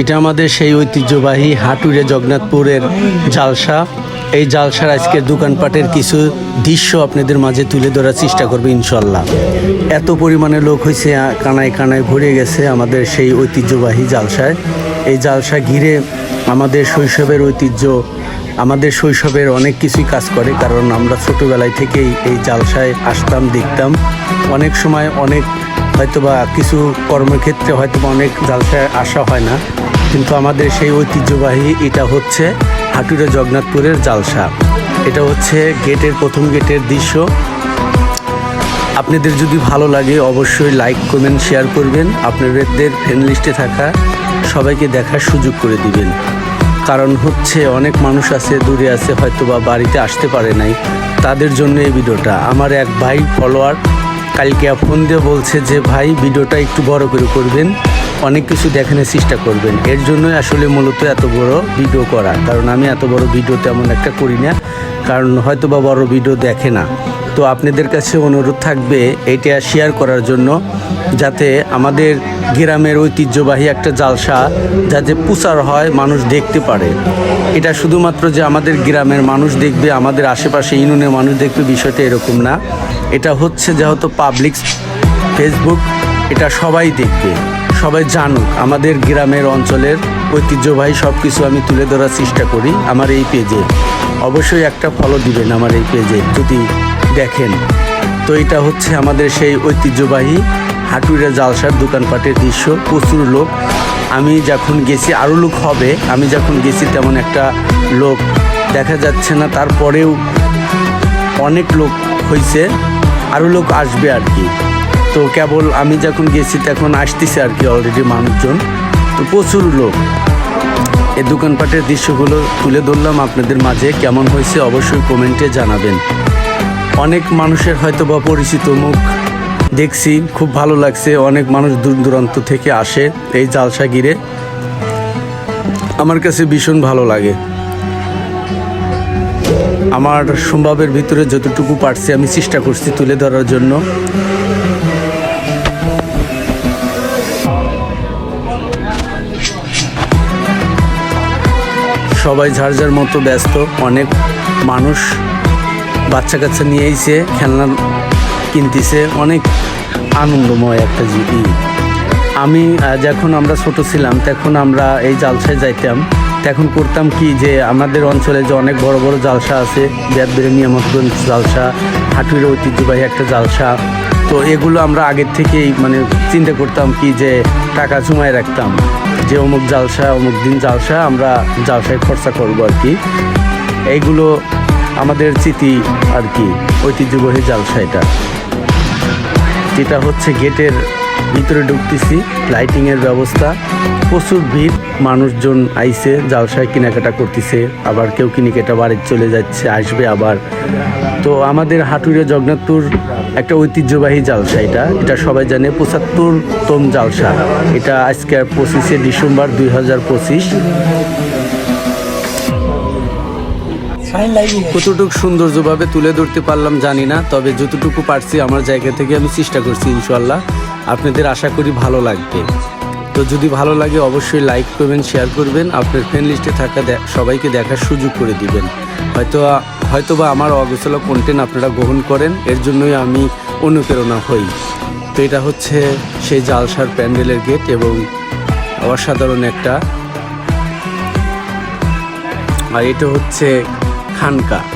এটা আমাদের সেই ঐতিহ্যবাহী হাটুরে জগন্নাথপুরের জালসা। এই জালসার আজকের দোকানপাটের কিছু দৃশ্য আপনাদের মাঝে তুলে ধরার চেষ্টা করবে ইনশাল্লাহ। এত পরিমাণে লোক হয়েছে কানায় কানায় ভরে গেছে আমাদের সেই ঐতিহ্যবাহী জালসায়। এই জালসা ঘিরে আমাদের শৈশবের ঐতিহ্য, আমাদের শৈশবের অনেক কিছুই কাজ করে, কারণ আমরা ছোটোবেলায় থেকেই এই জালসায় আসতাম, দেখতাম। অনেক সময় অনেক হয়তোবা কিছু কর্মক্ষেত্রে হয়তোবা অনেক জালসায় আসা হয় না। কিন্তু আমাদের সেই ঐতিহ্যবাহী এটা হচ্ছে হাটুরে জগন্নাথপুরের জালসা। এটা হচ্ছে গেটের প্রথম গেটের দৃশ্য। আপনাদের যদি ভালো লাগে অবশ্যই লাইক, কমেন্ট, শেয়ার করবেন। আপনাদের ফ্রেন্ড লিস্টে থাকা সবাইকে দেখার সুযোগ করে দিবেন। কারণ হচ্ছে অনেক মানুষ আছে, দূরে আছে হয়তো বা বাড়িতে আসতে পারে নাই। তাদের জন্য এই ভিডিওটা। আমার এক ভাই ফলোয়ার কালকে ফোন দিয়ে বলছে যে, ভাই, ভিডিওটা একটু বড় করে করবেন। অনেক কিছু দেখানোর চেষ্টা করবেন। এর জন্যই আসলে মূলত এত বড় ভিডিও করা। কারণ আমি এত বড় ভিডিও তেমন একটা করি না। কারণ হয়তো বা বড় ভিডিও দেখে না। তো আপনাদের কাছে অনুরোধ থাকবে এটা শেয়ার করার জন্য যাতে আমাদের গ্রামের ঐতিহ্যবাহী একটা জালসা যাতে প্রচার হয়, মানুষ দেখতে পারে। এটা শুধুমাত্র যে আমাদের গ্রামের মানুষ দেখবে, আমাদের আশেপাশে ইউনিয়নের মানুষ দেখবে, বিষয়টা এরকম না। এটা হচ্ছে যেহেতু পাবলিক ফেসবুক এটা সবাই দেখবে, সবাই জানুক। আমাদের গ্রামের অঞ্চলের ঐতিহ্যবাহী সব কিছু আমি তুলে ধরার চেষ্টা করি আমার এই পেজে অবশ্যই একটা ফলো দিবেন আমার এই পেজে যদি দেখেন। তো এটা হচ্ছে আমাদের সেই ঐতিহ্যবাহী হাটুরা জালসার দোকানপাটের দৃশ্য, প্রচুর লোক। আমি যখন গেছি আরও লোক হবে। আমি যখন গেছি, তেমন একটা লোক দেখা যাচ্ছে না। তারপরেও অনেক লোক হয়েছে আরও লোক আসবে আর কি। তো কেবল আমি যখন গেছি, তখন আসতেছে আর কি অলরেডি মানুষজন। তো প্রচুর লোক। এই দোকানপাটের দৃশ্যগুলো তুলে ধরলাম আপনাদের মাঝে। কেমন হয়েছে, অবশ্যই কমেন্টে জানাবেন। অনেক মানুষের হয়তো বা পরিচিত মুখ দেখছি, খুব ভালো লাগছে, অনেক মানুষ দূর দূরান্ত থেকে আসে এই জালসা গিরে আমার কাছে ভীষণ ভালো লাগে। আমার সম্ভবের ভিতরে যতটুকু পারছি আমি চেষ্টা করছি তুলে ধরার জন্য। সবাই যার মতো ব্যস্ত, অনেক মানুষ। বাচ্চা কাচ্চা নিয়ে আইছে, খেলনা কিনতেছে, অনেক আনন্দময় একটা জিবি আমি যখন আমরা ছোট ছিলাম, তখন আমরা এই জালসায় যাইতাম। তখন করতাম কি যে আমাদের অঞ্চলে যে অনেক বড় বড় জালসা আছে বেদবের নিয়ামতগঞ্জ জালসা হাটুর ঐতিহ্যবাহী একটা জালসা। তো এগুলো আমরা আগের থেকেই মানে চিন্তা করতাম কি যে টাকা জমায় রাখতাম। যে অমুক জালসা, অমুক দিন জালসা, আমরা জালসায় খরচা করব আর কি। এইগুলো আমাদের চিতি আর কি, ঐতিহ্যবাহী জালসা এটা। যেটা হচ্ছে গেটের ভিতরে ঢুকতেছি, লাইটিংয়ের ব্যবস্থা। প্রচুর ভিড়, মানুষজন আইসে জালসায় কেনাকাটা করতেছে, আবার কেউ কিনিকেটা বাড়িতে চলে যাচ্ছে, আসবে আবার। তো আমাদের হাটুরে জগন্নাথপুর একটা ঐতিহ্যবাহী জালসা এটা এটা সবাই জানে পঁচাত্তর তম জালসা। এটা আজকে পঁচিশে ডিসেম্বর দুই হাজার পঁচিশ। কতটুকু সৌন্দর্যভাবে তুলে ধরতে পারলাম জানি না, তবে যতটুকু পারছি আমার জায়গা থেকে আমি চেষ্টা করছি ইনশাল্লাহ আপনাদের আশা করি ভালো লাগবে। তো যদি ভালো লাগে অবশ্যই লাইক করবেন শেয়ার করবেন, আপনার ফ্রেন্ড লিস্টে থাকা সবাইকে দেখার সুযোগ করে দিবেন। হয়তো হয়তো বা আমার অগোছলা কন্টেন্ট আপনারা গ্রহণ করেন, এর জন্যই আমি অনুপ্রেরণা হই। তো এটা হচ্ছে সেই জালসার প্যান্ডেলের গেট এবং অসাধারণ একটা আর এটা হচ্ছে খানকা।